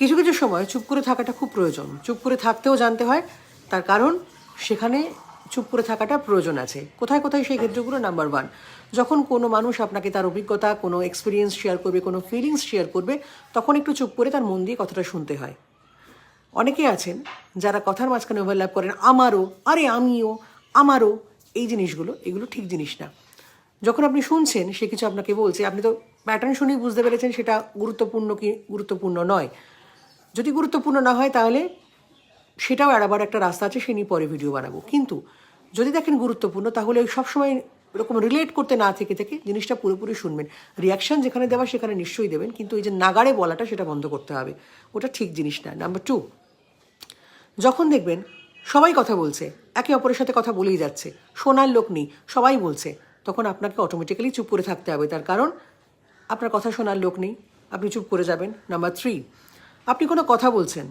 কিছু কিছু সময় চুপ করে থাকাটা খুব প্রয়োজন। চুপ করে থাকতেও জানতে হয়, তার কারণ সেখানে চুপ করে থাকাটা প্রয়োজন আছে। কোথায় কোথায় সেই ক্ষেত্রগুলো? নাম্বার ওয়ান যখন কোনো মানুষ আপনাকে তার অভিজ্ঞতা, কোনো এক্সপিরিয়েন্স শেয়ার করবে, কোনো ফিলিংস শেয়ার করবে, তখন একটু চুপ করে তার মন দিয়ে কথাটা শুনতে হয়। অনেকে আছেন যারা কথার মাঝখানে ওভারল্যাপ করেন, আমারও, আরে আমিও, আমারও। এই জিনিসগুলো, এগুলো ঠিক জিনিস না। যখন আপনি শুনছেন, সে কিছু আপনাকে বলছে, আপনি তো প্যাটার্ন শুনেই বুঝতে পেরেছেন সেটা গুরুত্বপূর্ণ কি গুরুত্বপূর্ণ নয়। যদি গুরুত্বপূর্ণ না হয় তাহলে সেটাও এড়াবার একটা রাস্তা আছে, সে নিয়ে পরে ভিডিও বানাবো। কিন্তু যদি দেখেন গুরুত্বপূর্ণ, তাহলে ওই সবসময় এরকম রিলেট করতে না থেকে থেকে জিনিসটা পুরোপুরি শুনবেন। রিয়াকশন যেখানে দেওয়া সেখানে নিশ্চয়ই দেবেন। কিন্তু এই যে নাগাড়ে বলাটা, সেটা বন্ধ করতে হবে। ওটা ঠিক জিনিস না। নাম্বার টু যখন দেখবেন সবাই কথা বলছে, একে অপরের সাথে কথা বলেই যাচ্ছে, শোনার লোক নেই, সবাই বলছে, তখন আপনাকে অটোমেটিক্যালি চুপ করে থাকতে হবে। তার কারণ আপনার কথা শোনার লোক নেই, আপনি চুপ করে যাবেন। নাম্বার থ্রি আপনি কোনো কথা বলছেন।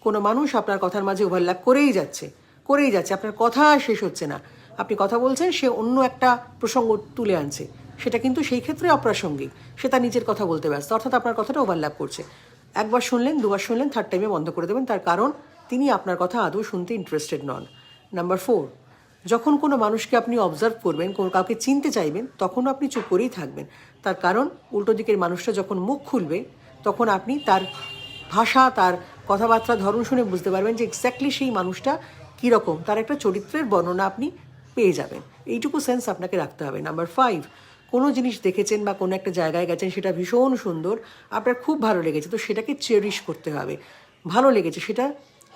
কোনো মানুষ আপনার কথার মাঝে ওভারল্যাপ করেই যাচ্ছে করেই যাচ্ছে। আপনার কথা শেষ হচ্ছে না। আপনি কথা বলছেন, সে অন্য একটা প্রসঙ্গ তুলে আনছে। সেটা কিন্তু সেই ক্ষেত্রে অপ্রাসঙ্গিক। সে তার নিজের কথা বলতে ব্যস্ত, অর্থাৎ আপনার কথাটা ওভারল্যাপ করছে। একবার শুনলেন, দুবার শুনলেন থার্ড টাইমে বন্ধ করে দেবেন। তার কারণ, তিনি আপনার কথা আদৌ শুনতে ইন্টারেস্টেড নন। নাম্বার ফোর যখন কোনো মানুষকে আপনি অবজার্ভ করবেন, কোনো কাউকে চিনতে চাইবেন, তখনও আপনি চুপ করেই থাকবেন। তার কারণ, উল্টো দিকের মানুষটা যখন মুখ খুলবে, তখন আপনি তার ভাষা, তার কথাবার্তা, ধরন শুনে বুঝতে পারবেন যে এক্স্যাক্টলি সেই মানুষটা কীরকম। তার একটা চরিত্রের বর্ণনা আপনি পেয়ে যাবেন। এইটুকু সেন্স আপনাকে রাখতে হবে। নাম্বার ফাইভ কোনো জিনিস দেখেছেন বা কোনো একটা জায়গায় গেছেন, সেটা ভীষণ সুন্দর, আপনার খুব ভালো লেগেছে, তো সেটাকে চেরিশ করতে হবে। ভালো লেগেছে, সেটা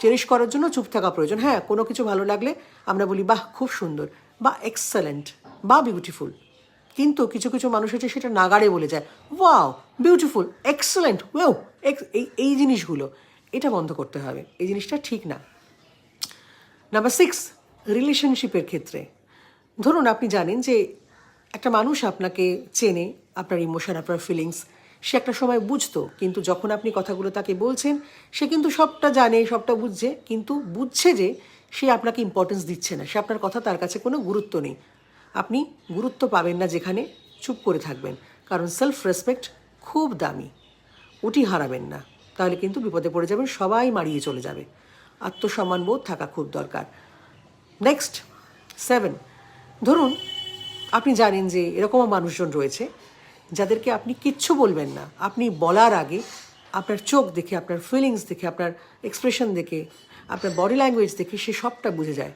চেরিশ করার জন্য চুপ থাকা প্রয়োজন। হ্যাঁ কোনো কিছু ভালো লাগলে আমরা বলি, বাহ, খুব সুন্দর, বা এক্সেলেন্ট বা বিউটিফুল কিন্তু কিছু কিছু মানুষ আছে সেটা নাগাড়ে বলে যায় ওয়াও বিউটিফুল এক্সেলেন্ট ওয়েও এই এই জিনিসগুলো, এটা বন্ধ করতে হবে, এই জিনিসটা ঠিক না। নাম্বার সিক্স রিলেশনশিপের ক্ষেত্রে। ধরুন আপনি জানেন যে একটা মানুষ আপনাকে চেনে, আপনার ইমোশন আপনার ফিলিংস সে একটা সময় বুঝতো, কিন্তু যখন আপনি কথাগুলো তাকে বলছেন, সে কিন্তু সবটা জানে, সবটা বুঝছে, কিন্তু বুঝছে যে সে আপনাকে ইম্পর্টেন্স দিচ্ছে না, সে আপনার কথা তার কাছে কোনো গুরুত্ব নেই। আপনি গুরুত্ব পাবেন না যেখানে চুপ করে থাকবেন, কারণ সেলফ রেসপেক্ট খুব দামি। ওটি হারাবেন না, তাহলে কিন্তু বিপদে পড়ে যাবেন, সবাই মারিয়ে চলে যাবে। আত্মসম্মান বোধ থাকা খুব দরকার। নেক্সট সেভেন ধরুন, আপনি জানেন যে এরকমও মানুষজন রয়েছে, যাদেরকে আপনি কিচ্ছু বলবেন না। আপনি বলার আগে আপনার চোখ দেখে, আপনার ফিলিংস দেখে, আপনার এক্সপ্রেশন দেখে, আপনার বডি ল্যাঙ্গুয়েজ দেখে সে সবটা বুঝে যায়।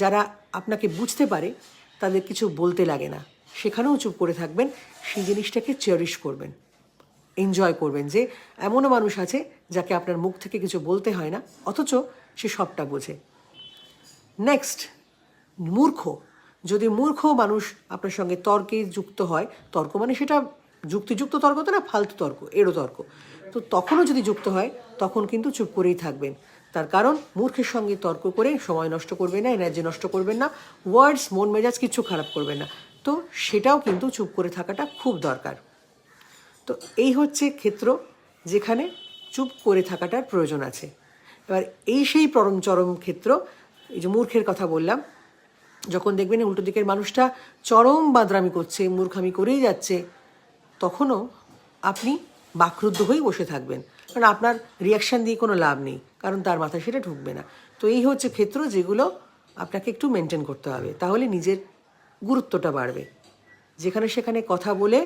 যারা আপনাকে বুঝতে পারে তাদের কিছু বলতে লাগে না। সেখানেও চুপ করে থাকবেন, সেই জিনিসটাকে চেরিশ করবেন। এনজয় করবেন যে, এমনও মানুষ আছে যাকে আপনার মুখ থেকে কিছু বলতে হয় না, অথচ সে সবটা বোঝে। নেক্সট মূর্খ। যদি মূর্খ মানুষ আপনার সঙ্গে তর্কে যুক্ত হয়, তর্ক মানে সেটা যুক্তিযুক্ত তর্ক তো না, ফালতু তর্ক এড়ো তর্ক। তো তখনও যদি যুক্ত হয়, তখন কিন্তু চুপ করেই থাকবেন। তার কারণ, মূর্খের সঙ্গে তর্ক করে সময় নষ্ট করবেন না, এনার্জি নষ্ট করবেন না ওয়ার্ডস মন, মেজাজ কিছু খারাপ করবেন না। তো সেটাও কিন্তু চুপ করে থাকাটা খুব দরকার। তো এই হচ্ছে ক্ষেত্র যেখানে চুপ করে থাকাটার প্রয়োজন আছে। এবার এই সেই পরম চরম ক্ষেত্র, এই যে মূর্খের কথা বললাম, যখন দেখবেন উল্টো দিকের মানুষটা চরম বাদরামি করছে, মূর্খামি করেই যাচ্ছে, তখনও আপনি বাকরুদ্ধ হয়ে বসে থাকবেন। কারণ আপনার রিয়াকশান দিয়ে কোনো লাভ নেই, কারণ তার মাথায় সেটা ঢুকবে না। তো এই হচ্ছে ক্ষেত্র যেগুলো আপনাকে একটু মেনটেন করতে হবে, তাহলে নিজের গুরুত্বটা বাড়বে। যেখানে সেখানে কথা বলে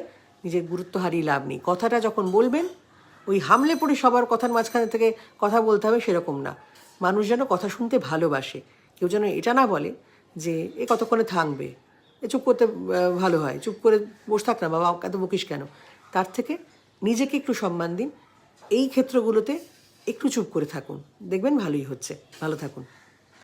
নিজের গুরুত্ব হারিয়ে লাভ নেই। কথাটা যখন বলবেন, ওই হামলে পড়ে সবার কথার মাঝখানে থেকে কথা বলতে হবে সেরকম না। মানুষ যেন কথা শুনতে ভালোবাসে। কেউ যেন এটা না বলে যে, এ কতক্ষণে থাকবে এ চুপ করতে ভালো হয়। চুপ করে বসে থাক না, বাবা, এত বকিস কেন? তার থেকে নিজেকে একটু সম্মান দিন। এই ক্ষেত্রগুলোতে একটু চুপ করে থাকুন। দেখবেন ভালোই হচ্ছে। ভালো থাকুন।